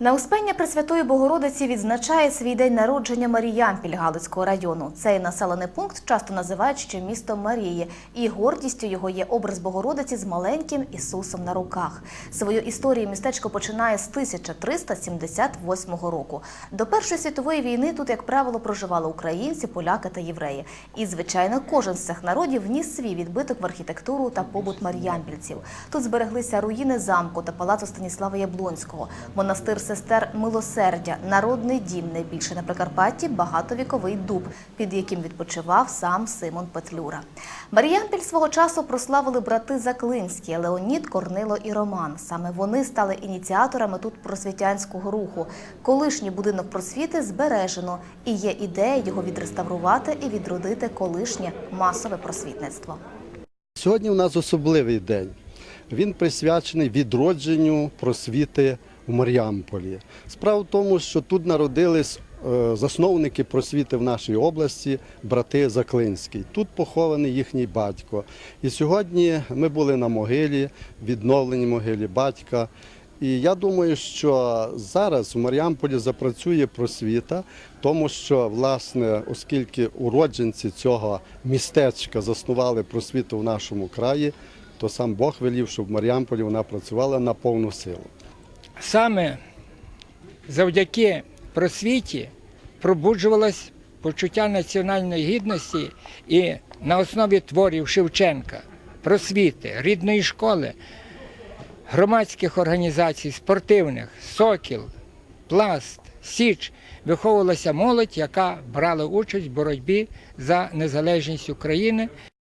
На Успення Пресвятої Богородиці відзначає свій день народження Маріямпіль Галицького району. Цей населений пункт часто називають ще містом Марії, і гордістю його є образ Богородиці з маленьким Ісусом на руках. Свою історію містечко починає з 1378 року. До Першої світової війни тут, як правило, проживали українці, поляки та євреї. І, звичайно, кожен з цих народів вніс свій відбиток в архітектуру та побут маріямпільців. Тут збереглися руїни замку та палацу Станіслава Яблонського, монастир сестер Милосердя, народний дім найбільше на Прикарпатті, багатовіковий дуб, під яким відпочивав сам Симон Петлюра. Маріямпіль свого часу прославили брати Заклинські, Леонід, Корнило і Роман. Саме вони стали ініціаторами тут просвітянського руху. Колишній будинок просвіти збережено, і є ідея його відреставрувати і відродити колишнє масове просвітництво. Сьогодні у нас особливий день. Він присвячений відродженню просвіти в Маріамполі. Справа в тому, що тут народились е, засновники просвіти в нашій області, брати Заклинський. Тут похований їхній батько. І сьогодні ми були на могилі, відновленій могилі батька. І я думаю, що зараз у Маріамполі запрацює просвіта, тому що, власне, оскільки уродженці цього містечка заснували просвіту в нашому краї, то сам Бог велів, щоб в Маріамполі вона працювала на повну силу. Саме завдяки просвіті пробуджувалось почуття національної гідності і на основі творів Шевченка, просвіти, рідної школи, громадських організацій, спортивних, сокіл, пласт, січ виховувалася молодь, яка брала участь в боротьбі за незалежність України.